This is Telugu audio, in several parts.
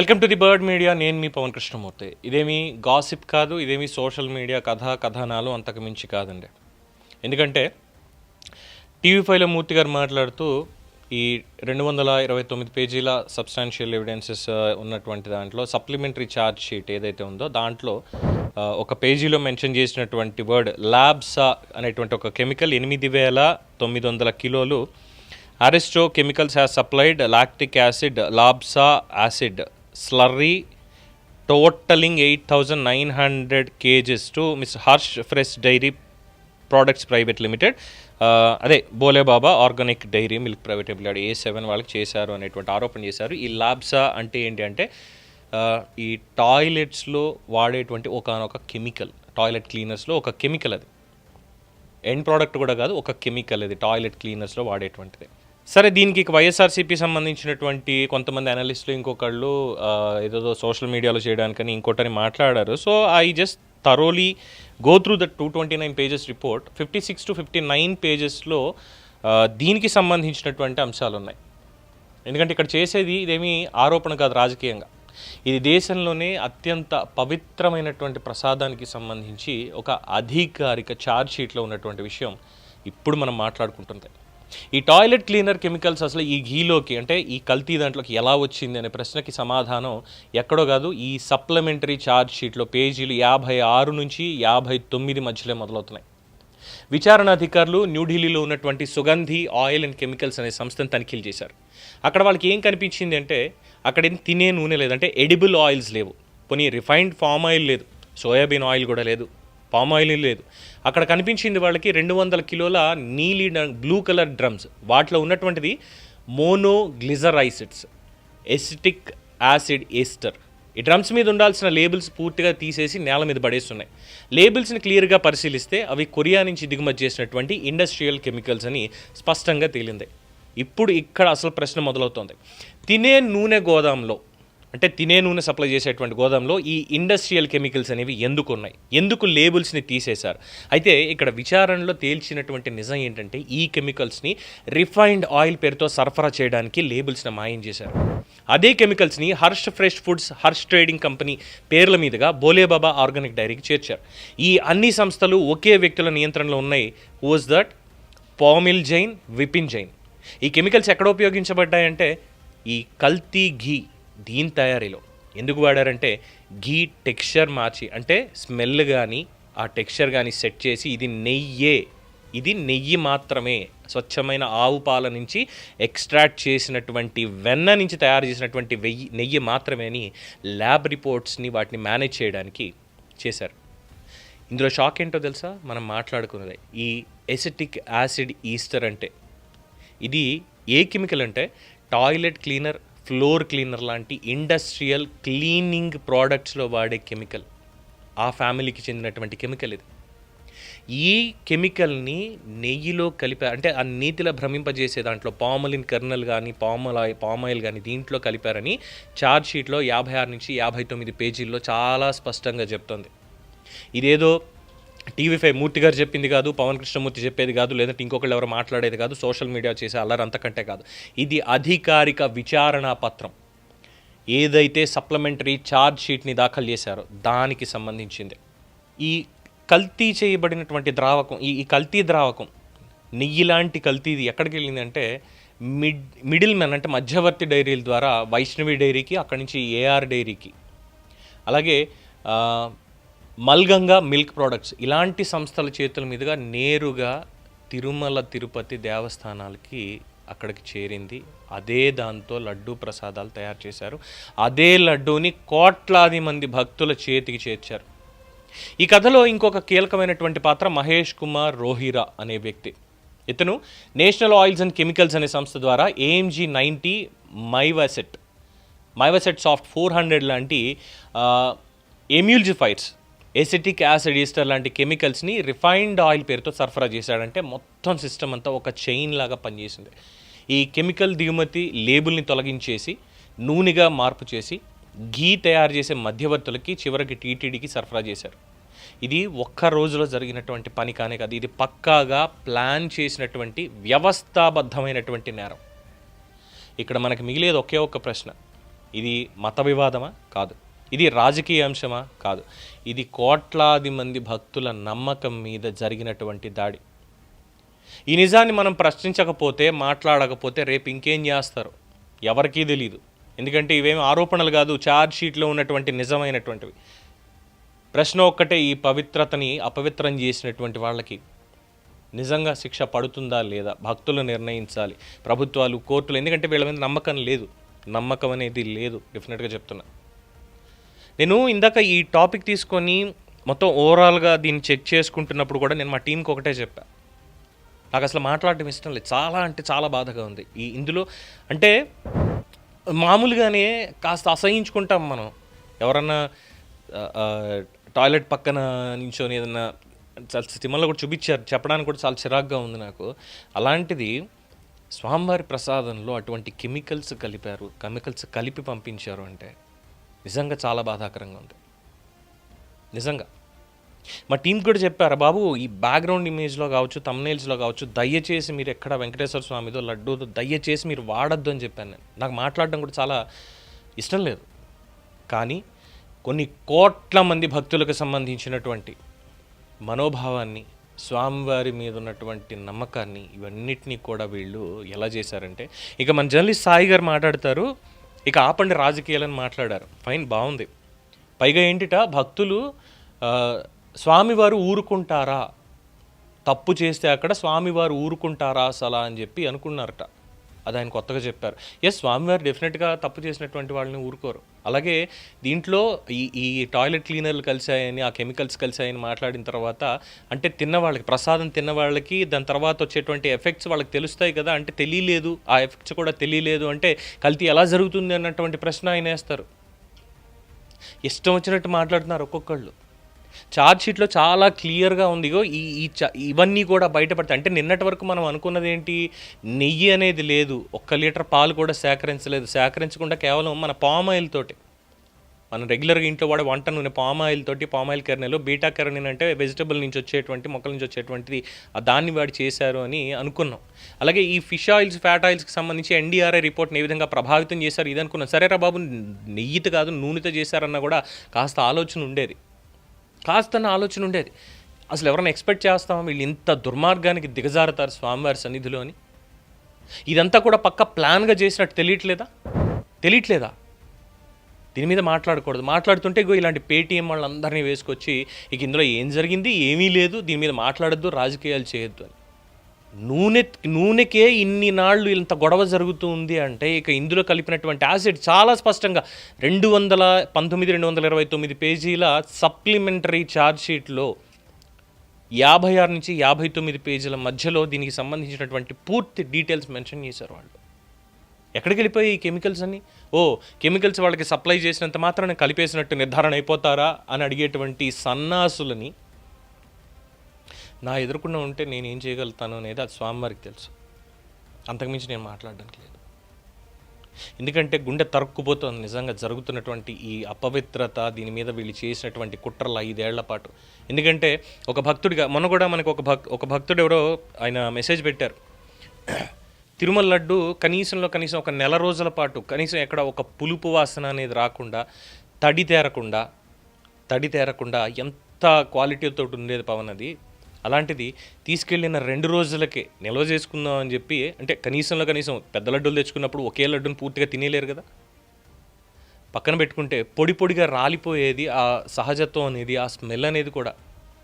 Welcome to the bird media. నేను మీ పవన్ కృష్ణమూర్తి. ఇదేమి గాసిప్ కాదు ఇదేమి సోషల్ మీడియా కథ కథనాలు అంతకు మించి కాదండి. ఎందుకంటే టీవీ ఫైవ్లో మూర్తి గారు మాట్లాడుతూ ఈ రెండు వందల ఇరవై తొమ్మిది పేజీల సబ్స్టాన్షియల్ ఎవిడెన్సెస్ uh, ఉన్నటువంటి దాంట్లో సప్లిమెంటరీ ఛార్జ్ షీట్ ఏదైతే ఉందో దాంట్లో uh, ఒక పేజీలో మెన్షన్ చేసినటువంటి వర్డ్ ల్యాబ్సా uh, అనేటువంటి ఒక కెమికల్ ఎనిమిది వేల తొమ్మిది వందల కిలోలు. Aresto chemicals has supplied lactic acid labsa acid slurry totaling eight thousand nine hundred kgs to miss Harsh fresh dairy products private limited అదే Bhole Baba organic dairy milk private limited A seven వాళ్ళకి చేశారు అనేటువంటి ఆరోపణ చేశారు. ఈ ల్యాబ్సా అంటే ఏంటి అంటే ఈ టాయిలెట్స్లో వాడేటువంటి ఒకనొక కెమికల్ టాయిలెట్ క్లీనర్స్లో ఒక కెమికల్ అది. ఎండ్ ప్రోడక్ట్ కూడా కాదు ఒక కెమికల్ అది టాయిలెట్ క్లీనర్స్లో వాడేటువంటిది. సరే దీనికి వైఎస్ఆర్సీపీ సంబంధించినటువంటి కొంతమంది అనలిస్టులు ఇంకొకళ్ళు ఏదో సోషల్ మీడియాలో చేయడానికని ఇంకోటని మాట్లాడారు. So I just thoroughly go through the two twenty nine pages report fifty six to fifty nine పేజెస్లో దీనికి సంబంధించినటువంటి అంశాలు ఉన్నాయి. ఎందుకంటే ఇక్కడ చేసేది ఇదేమీ ఆరోపణ కాదు రాజకీయంగా. ఇది దేశంలోనే అత్యంత పవిత్రమైనటువంటి ప్రసాదానికి సంబంధించి ఒక అధికారిక ఛార్జ్ షీట్లో ఉన్నటువంటి విషయం ఇప్పుడు మనం మాట్లాడుకుంటుంది ఈ టాయిలెట్ క్లీనర్ కెమికల్స్ అసలు ఈ ఘీలోకి అంటే ఈ కల్తీ దాంట్లోకి ఎలా వచ్చింది అనే ప్రశ్నకి సమాధానం ఎక్కడో కాదు ఈ సప్లిమెంటరీ ఛార్జ్ షీట్లో పేజీలు యాభై ఆరు నుంచి యాభై తొమ్మిది మధ్యలో మొదలవుతున్నాయి. విచారణ అధికారులు న్యూఢిల్లీలో ఉన్నటువంటి సుగంధి ఆయిల్ అండ్ కెమికల్స్ అనే సంస్థను తనిఖీలు చేశారు. అక్కడ వాళ్ళకి ఏం కనిపించింది అంటే అక్కడ ఏం తినే నూనె లేదంటే ఎడిబుల్ ఆయిల్స్ లేవు. పోనీ రిఫైన్డ్ ఫామ్ ఆయిల్ లేదు సోయాబీన్ ఆయిల్ కూడా లేదు పామ్ ఆయిల్ లేదు. అక్కడ కనిపించింది వాళ్ళకి రెండు వందల కిలోల నీలి బ్లూ కలర్ డ్రమ్స్ వాటిలో ఉన్నటువంటిది మోనోగ్లిజరైసిడ్స్ ఎసిటిక్ యాసిడ్ ఏస్టర్ ఈ డ్రమ్స్ మీద ఉండాల్సిన లేబుల్స్ పూర్తిగా తీసేసి నేల మీద పడేస్తున్నాయి. లేబుల్స్ని క్లియర్గా పరిశీలిస్తే అవి కొరియా నుంచి దిగుమతి చేసినటువంటి ఇండస్ట్రియల్ కెమికల్స్ అని స్పష్టంగా తేలింది. ఇప్పుడు ఇక్కడ అసలు ప్రశ్న మొదలవుతోంది. తినే నూనె గోదాంలో అంటే తినే నూనె సప్లై చేసేటువంటి గోదాంలో ఈ ఇండస్ట్రియల్ కెమికల్స్ అనేవి ఎందుకు ఉన్నాయి ఎందుకు లేబుల్స్ని తీసేశారు? అయితే ఇక్కడ విచారణలో తేల్చినటువంటి నిజం ఏంటంటే ఈ కెమికల్స్ని రిఫైన్డ్ ఆయిల్ పేరుతో సరఫరా చేయడానికి లేబుల్స్ని మాయం చేశారు. అదే కెమికల్స్ని Harsh fresh foods Harsh trading company పేర్ల మీదుగా బోలేబాబా ఆర్గానిక్ డైరీకి చేర్చారు. ఈ అన్ని సంస్థలు ఒకే వ్యక్తుల నియంత్రణలో ఉన్నాయి. Was that Pamil Jain Vipin Jain. ఈ కెమికల్స్ ఎక్కడ ఉపయోగించబడ్డాయంటే ఈ కల్తీ ఘీ దీని తయారీలో. ఎందుకు వాడారంటే ఘీ టెక్స్చర్ మార్చి అంటే స్మెల్ కానీ ఆ టెక్స్చర్ కానీ సెట్ చేసి ఇది నెయ్యే ఇది నెయ్యి మాత్రమే స్వచ్ఛమైన ఆవు పాల నుంచి ఎక్స్ట్రాక్ట్ చేసినటువంటి వెన్న నుంచి తయారు చేసినటువంటి వెయ్యి నెయ్యి మాత్రమే అని ల్యాబ్ రిపోర్ట్స్ని వాటిని మేనేజ్ చేయడానికి చేశారు. ఇందులో షాక్ ఏంటో తెలుసా? మనం మాట్లాడుకున్నది. ఈ ఎసిటిక్ యాసిడ్ ఈస్టర్ అంటే ఇది ఏ కెమికల్ అంటే టాయిలెట్ క్లీనర్ ఫ్లోర్ క్లీనర్ లాంటి ఇండస్ట్రియల్ క్లీనింగ్ ప్రోడక్ట్స్లో వాడే కెమికల్. ఆ ఫ్యామిలీకి చెందినటువంటి కెమికల్ ఇది. ఈ కెమికల్ని నెయ్యిలో కలిపారు అంటే ఆ నీతిలో భ్రమింపజేసే దాంట్లో పామలిన్ కర్నల్ కానీ పామల్ పామాయిల్ కానీ దీంట్లో కలిపారని ఛార్జ్ షీట్లో యాభై ఆరు నుంచి యాభై తొమ్మిది పేజీల్లో చాలా స్పష్టంగా చెప్తుంది. ఇదేదో టీవీ ఫైవ్ మూర్తి గారు చెప్పింది కాదు పవన్ కృష్ణమూర్తి చెప్పేది కాదు లేదంటే ఇంకొకళ్ళు ఎవరు మాట్లాడేది కాదు సోషల్ మీడియా చేసే అల్లరి అంతకంటే కాదు. ఇది అధికారిక విచారణ పత్రం. ఏదైతే సప్లిమెంటరీ ఛార్జ్ షీట్ని దాఖలు చేశారో దానికి సంబంధించింది. ఈ కల్తీ చేయబడినటువంటి ద్రావకం ఈ ఈ కల్తీ ద్రావకం నెయ్యి లాంటి కల్తీది ఎక్కడికి వెళ్ళిందంటే మిడ్ మిడిల్ మ్యాన్ అంటే మధ్యవర్తి డైరీల ద్వారా వైష్ణవి డైరీకి అక్కడి నుంచి ఏఆర్ డైరీకి. అలాగే మల్గంగా మిల్క్ ప్రోడక్ట్స్. ఇలాంటి సంస్థల చేతుల మీదుగా నేరుగా తిరుమల తిరుపతి దేవస్థానాలకి అక్కడికి చేరింది. అదే దాంతో లడ్డూ ప్రసాదాలు తయారు చేశారు. అదే లడ్డూని కోట్లాది మంది భక్తుల చేతికి చేర్చారు. ఈ కథలో ఇంకొక కీలకమైనటువంటి పాత్ర మహేష్ కుమార్ రోహిరా అనే వ్యక్తి. ఇతను నేషనల్ ఆయిల్స్ అండ్ కెమికల్స్ అనే సంస్థ ద్వారా AMG ninety Myvacet Myvacet soft four hundred లాంటి ఎమ్యూల్జిఫైడ్స్ ఎసిటిక్ యాసిడ్ ఈస్టర్ లాంటి కెమికల్స్ని రిఫైన్డ్ ఆయిల్ పేరుతో సరఫరా చేశాడంటే మొత్తం సిస్టమ్ అంతా ఒక చైన్ లాగా పనిచేసింది. ఈ కెమికల్ దిగుమతి లేబుల్ని తొలగించేసి నూనెగా మార్పు చేసి ఘీ తయారు చేసే మధ్యవర్తులకి చివరికి టీటీడీకి సరఫరా చేశారు. ఇది ఒక్క రోజులో జరిగినటువంటి పని కానే కాదు ఇది పక్కాగా ప్లాన్ చేసినటువంటి వ్యవస్థాబద్ధమైనటువంటి నేరం. ఇక్కడ మనకి మిగిలేది ఒకే ఒక్క ప్రశ్న. ఇది మత వివాదమా? కాదు. ఇది రాజకీయ అంశమా? కాదు. ఇది కోట్లాది మంది భక్తుల నమ్మకం మీద జరిగినటువంటి దాడి. ఈ నిజాన్ని మనం ప్రశ్నించకపోతే మాట్లాడకపోతే రేపు ఇంకేం చేస్తారు? ఎవరికీ తెలియదు ఎందుకంటే ఇవేమి ఆరోపణలు కాదు ఛార్జ్ షీట్లో ఉన్నటువంటి నిజమైనటువంటివి. ప్రశ్న ఒక్కటే ఈ పవిత్రతని అపవిత్రం చేసినటువంటి వాళ్ళకి నిజంగా శిక్ష పడుతుందా లేదా? భక్తులు నిర్ణయించాలి. ప్రభుత్వాలు కోర్టులు ఎందుకంటే వీళ్ళ మీద నమ్మకం లేదు. నమ్మకం అనేది లేదు డెఫినెట్గా చెప్తున్నా. నేను ఇందాక ఈ టాపిక్ తీసుకొని మొత్తం ఓవరాల్గా దీన్ని చెక్ చేసుకుంటున్నప్పుడు కూడా నేను మా టీంకి ఒకటే చెప్పా. నాకు అసలు మాట్లాడటం ఇష్టం లేదు. చాలా అంటే చాలా బాధగా ఉంది. ఈ ఇందులో అంటే మామూలుగానే కాస్త అసహించుకుంటాం మనం. ఎవరన్నా టాయిలెట్ పక్కన నించొని ఏదన్నా చాలా సినిమాలో కూడా చూపించారు. చెప్పడానికి కూడా చాలా చిరాగ్గా ఉంది నాకు. అలాంటిది స్వామివారి ప్రసాదంలో అటువంటి కెమికల్స్ కలిపారు. కెమికల్స్ కలిపి పంపించారు అంటే నిజంగా చాలా బాధాకరంగా ఉంది. నిజంగా. మా టీం కూడా చెప్పారు బాబు ఈ బ్యాక్గ్రౌండ్ ఇమేజ్లో కావచ్చు తమ్నేల్స్లో కావచ్చు దయచేసి మీరు ఎక్కడ వెంకటేశ్వర స్వామిదో లడ్డూతో దయచేసి మీరు వాడద్దు అని చెప్పాను నేను. నాకు మాట్లాడడం కూడా చాలా ఇష్టం లేదు. కానీ కొన్ని కోట్ల మంది భక్తులకు సంబంధించినటువంటి మనోభావాన్ని స్వామివారి మీద ఉన్నటువంటి నమ్మకాన్ని ఇవన్నిటినీ కూడా వీళ్ళు ఎలా చేశారంటే ఇక మన జర్నలిస్ట్ సాయి గారు మాట్లాడతారు ఇక ఆపండి రాజకీయాలని మాట్లాడారు. ఫైన్ బాగుంది. పైగా ఏంటిట భక్తులు స్వామివారు ఊరుకుంటారా? తప్పు చేస్తే అక్కడ స్వామివారు ఊరుకుంటారా అసలా అని చెప్పి అనుకున్నారట. అది ఆయన కొత్తగా చెప్పారు. ఎస్ స్వామివారు డెఫినెట్గా తప్పు చేసినటువంటి వాళ్ళని ఊరుకోరు. అలాగే దీంట్లో ఈ ఈ టాయిలెట్ క్లీనర్లు కలిసాయని ఆ కెమికల్స్ కలిసాయని మాట్లాడిన తర్వాత అంటే తిన్న వాళ్ళకి ప్రసాదం తిన్న వాళ్ళకి దాని తర్వాత వచ్చేటువంటి ఎఫెక్ట్స్ వాళ్ళకి తెలుస్తాయి కదా అంటే తెలియలేదు ఆ ఎఫెక్ట్స్ కూడా తెలియలేదు అంటే కల్తీ ఎలా జరుగుతుంది అన్నటువంటి ప్రశ్న ఆయన వేస్తారు. ఇష్టం వచ్చినట్టు మాట్లాడుతున్నారు ఒక్కొక్కళ్ళు. ఛార్జ్ షీట్లో చాలా క్లియర్గా ఉందిగో ఈ ఈ ఇవన్నీ కూడా బయటపడతాయి అంటే నిన్నటి వరకు మనం అనుకున్నది ఏంటి నెయ్యి అనేది లేదు. ఒక్క లీటర్ పాలు కూడా సేకరించలేదు. సేకరించకుండా కేవలం మన పామ్ ఆయిల్ తోటి. మనం రెగ్యులర్గా ఇంట్లో వాడే వంట నూనె పామ్ ఆయిల్ తోటి పామ్ ఆయిల్ కెర్నెలో బీటా కెరనిన్ అంటే వెజిటబుల్ నుంచి వచ్చేటువంటి మొక్కల నుంచి వచ్చేటువంటిది ఆ దాన్ని వాడి చేశారు అని అనుకున్నాం. అలాగే ఈ ఫిష్ ఆయిల్స్ ఫ్యాట్ ఆయిల్స్కి సంబంధించి ఎన్డీఆర్ఐ రిపోర్ట్ని ఏ విధంగా ప్రభావితం చేశారు ఇది అనుకున్నాం సరేరా బాబు నెయ్యితో కాదు నూనెతో చేశారన్న కూడా కాస్త ఆలోచన ఉండేది. కాస్త ఆలోచన ఉండేది. అసలు ఎవరైనా ఎక్స్పెక్ట్ చేస్తామా వీళ్ళు ఇంత దుర్మార్గానికి దిగజారుతారు స్వామివారి సన్నిధిలో అని. ఇదంతా కూడా పక్క ప్లాన్గా చేసినట్టు తెలియట్లేదా? తెలియట్లేదా? దీని మీద మాట్లాడకూడదు. మాట్లాడుతుంటే ఇగో ఇలాంటి పేటీఎం వాళ్ళందరినీ వేసుకొచ్చి ఇక ఇందులో ఏం జరిగింది? ఏమీ లేదు. దీని మీద మాట్లాడద్దు. రాజకీయాలు చేయొద్దు అని. నూనె నూనెకే ఇన్ని నాళ్ళు ఇంత గొడవ జరుగుతూ ఉంది అంటే ఇక ఇందులో కలిపినటువంటి యాసిడ్ చాలా స్పష్టంగా రెండు వందల పంతొమ్మిది రెండు వందల ఇరవై తొమ్మిది పేజీల సప్లిమెంటరీ ఛార్జ్ షీట్లో యాభై ఆరు నుంచి యాభై తొమ్మిది పేజీల మధ్యలో దీనికి సంబంధించినటువంటి పూర్తి డీటెయిల్స్ మెన్షన్ చేశారు వాళ్ళు. ఎక్కడికి వెళ్ళిపోయి ఈ కెమికల్స్ అన్ని? ఓ కెమికల్స్ వాళ్ళకి సప్లై చేసినంత మాత్రాన కలిపేసినట్టు నిర్ధారణ అయిపోతారా అని అడిగేటువంటి సన్నాసులని నా ఎదుర్కొన్న ఉంటే నేను ఏం చేయగలుగుతాను అనేది అది స్వామివారికి తెలుసు. అంతకుమించి నేను మాట్లాడడానికి లేదు. ఎందుకంటే గుండె తరుక్కుపోతుంది. నిజంగా జరుగుతున్నటువంటి ఈ అపవిత్రత దీని మీద వీళ్ళు చేసినటువంటి కుట్రలు ఐదేళ్ళ పాటు. ఎందుకంటే ఒక భక్తుడిగా మొన్న కూడా మనకు ఒక భక్ ఒక భక్తుడు ఎవరో ఆయన మెసేజ్ పెట్టారు. తిరుమల లడ్డు కనీసంలో కనీసం ఒక నెల రోజుల పాటు కనీసం ఎక్కడ ఒక పులుపు వాసన అనేది రాకుండా తడి తేరకుండా తడి తేరకుండా ఎంత క్వాలిటీతో ఉండేది పవన్ అది అలాంటిది తీసుకెళ్ళిన రెండు రోజులకే నిల్వ చేసుకుందాం అని చెప్పి అంటే కనీసంలో కనీసం పెద్ద లడ్డూలు తెచ్చుకున్నప్పుడు ఒకే లడ్డుని పూర్తిగా తినేలేరు కదా? పక్కన పెట్టుకుంటే పొడి పొడిగా రాలిపోయేది ఆ సహజత్వం అనేది ఆ స్మెల్ అనేది కూడా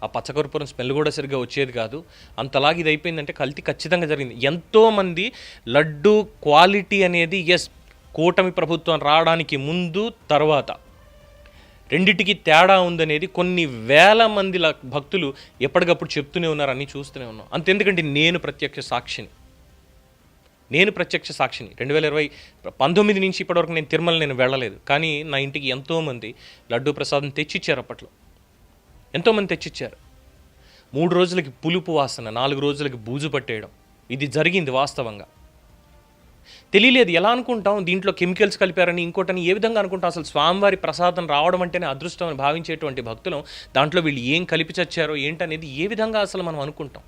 ఆ పచ్చకర్పూరం స్మెల్ కూడా సరిగ్గా వచ్చేది కాదు. అంతలాగా ఇది అయిపోయిందంటే కల్తీ ఖచ్చితంగా జరిగింది. ఎంతోమంది లడ్డు క్వాలిటీ అనేది ఎస్ కూటమి ప్రభుత్వం రావడానికి ముందు తర్వాత రెండిటికి తేడా ఉందనేది కొన్ని వేల మంది భక్తులు ఎప్పటికప్పుడు చెప్తూనే ఉన్నారు అన్నీ చూస్తూనే ఉన్నాం. అంతెందుకంటే నేను ప్రత్యక్ష సాక్షిని. నేను ప్రత్యక్ష సాక్షిని. రెండు వేల ఇరవై పంతొమ్మిది నుంచి ఇప్పటివరకు నేను తిరుమల నేను వెళ్ళలేదు. కానీ నా ఇంటికి ఎంతోమంది లడ్డూ ప్రసాదం తెచ్చిచ్చారు అప్పట్లో. ఎంతోమంది తెచ్చిచ్చారు. మూడు రోజులకి పులుపు వాసన నాలుగు రోజులకి బూజు పట్టేయడం. ఇది జరిగింది వాస్తవంగా. తెలియలేదు. ఎలా అనుకుంటాం? దీంట్లో కెమికల్స్ కలిపారని ఇంకోటని ఏ విధంగా అనుకుంటాం? అసలు స్వామివారి ప్రసాదం రావడం అంటేనే అదృష్టం అని భావించేటువంటి భక్తులం దాంట్లో వీళ్ళు ఏం కలిపి చచ్చారో ఏంటనేది ఏ విధంగా అసలు మనం అనుకుంటాం?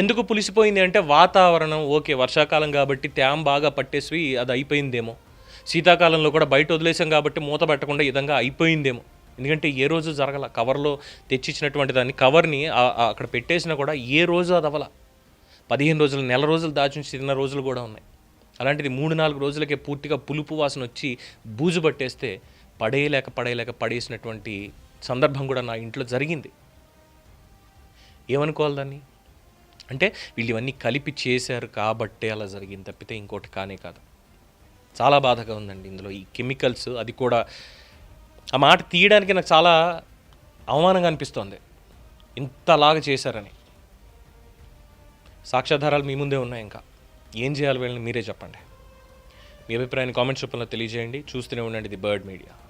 ఎందుకు పులిసిపోయింది అంటే వాతావరణం. ఓకే వర్షాకాలం కాబట్టి తేమ బాగా పట్టేసి అది అయిపోయిందేమో. శీతాకాలంలో కూడా బయట వదిలేసాం కాబట్టి మూత పెట్టకుండా విధంగా అయిపోయిందేమో. ఎందుకంటే ఏ రోజు జరగల. కవర్లో తెచ్చిచ్చినటువంటి దాన్ని కవర్ని అక్కడ పెట్టేసినా కూడా ఏ రోజు అది అవ్వాల. పదిహేను రోజులు నెల రోజులు దాచుంచి తిన్న రోజులు కూడా ఉన్నాయి. అలాంటిది మూడు నాలుగు రోజులకే పూర్తిగా పులుపు వాసన వచ్చి బూజు పట్టేస్తే పడేయలేక పడేయలేక పడేసినటువంటి సందర్భం కూడా నా ఇంట్లో జరిగింది. ఏమనుకోవాలి దాన్ని? అంటే వీళ్ళు ఇవన్నీ కలిపి చేశారు కాబట్టే అలా జరిగింది తప్పితే ఇంకోటి కానే కాదు. చాలా బాధగా ఉందండి ఇందులో ఈ కెమికల్స్ అది కూడా ఆ మాట తీయడానికి నాకు చాలా అవమానంగా అనిపిస్తోంది. ఇంతలాగా చేశారని. సాక్ష్యాధారాలు మీ ముందే ఉన్నాయి ఇంకా. ఏం చేయాలి వీళ్ళని మీరే చెప్పండి. మీ అభిప్రాయాన్ని కామెంట్స్ రూపంలో తెలియజేయండి. చూస్తూనే ఉండండి ది బర్డ్ మీడియా.